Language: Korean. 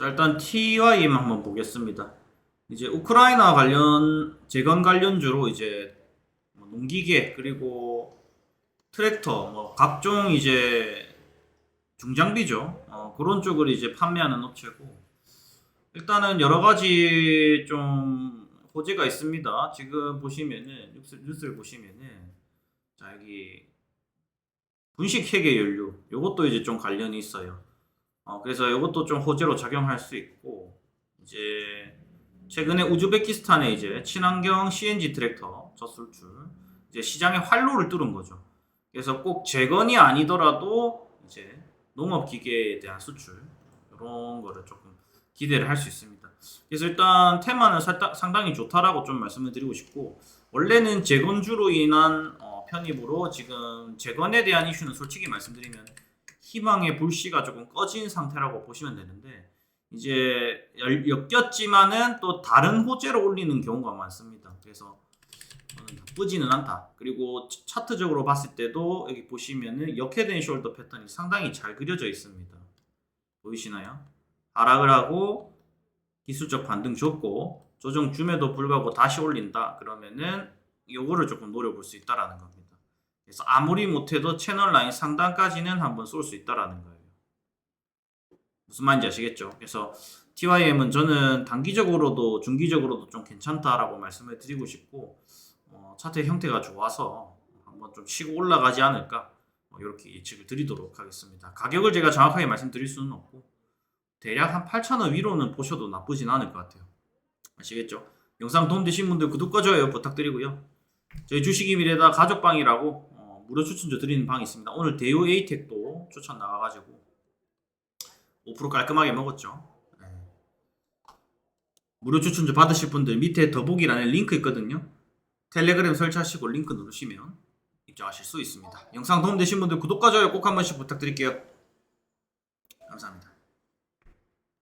자, 일단 TYM 한번 보겠습니다. 이제 우크라이나 관련 재건 관련주로 이제 뭐 농기계 그리고 트랙터 뭐 각종 이제 중장비죠. 어, 그런 쪽을 이제 판매하는 업체고 일단은 여러 가지 좀 호재가 있습니다. 지금 보시면은 뉴스, 뉴스를 보시면은 자 여기 분식 회계 연료 요것도 이제 좀 관련이 있어요. 어, 그래서 이것도 좀 호재로 작용할 수 있고 이제 최근에 우즈베키스탄에 이제 친환경 CNG 트랙터 첫 수출 이제 시장에 활로를 뚫은 거죠. 그래서 꼭 재건이 아니더라도 이제 농업 기계에 대한 수출 이런 거를 조금 기대를 할 수 있습니다. 그래서 일단 테마는 살짝 상당히 좋다라고 좀 말씀을 드리고 싶고 원래는 재건주로 인한 어, 편입으로 지금 재건에 대한 이슈는 솔직히 말씀드리면 희망의 불씨가 조금 꺼진 상태라고 보시면 되는데 이제 열- 엮였지만은 또 다른 호재로 올리는 경우가 많습니다. 그래서 나쁘지는 않다. 그리고 차- 차트적으로 봤을 때도 여기 보시면은 역회된 숄더 패턴이 상당히 잘 그려져 있습니다. 보이시나요? 하락을 하고 기술적 반등 줬고 조정 줌에도 불구하고 다시 올린다. 그러면은 요거를 조금 노려볼 수 있다라는 겁니다. 그래서 아무리 못해도 채널 라인 상단까지는 한번 쏠 수 있다라는 거예요. 무슨 말인지 아시겠죠? 그래서 TYM은 저는 단기적으로도 중기적으로도 좀 괜찮다라고 말씀을 드리고 싶고 어, 차트 형태가 좋아서 한번 좀 치고 올라가지 않을까 이렇게 예측을 드리도록 하겠습니다. 가격을 제가 정확하게 말씀드릴 수는 없고 대략 한 8,000원 위로는 보셔도 나쁘진 않을 것 같아요. 아시겠죠? 영상 도움되신 분들 구독과 좋아요 부탁드리고요. 저희 주식이 미래다 가족방이라고 어, 무료 추천주 드리는 방이 있습니다. 오늘 대우 에이텍도 추천 나와가지고 5% 깔끔하게 먹었죠. 네. 무료 추천주 받으실 분들 밑에 더보기란에 링크 있거든요. 텔레그램 설치하시고 링크 누르시면 입장하실 수 있습니다. 영상 도움되신 분들 구독과 좋아요 꼭 한 번씩 부탁드릴게요. 감사합니다.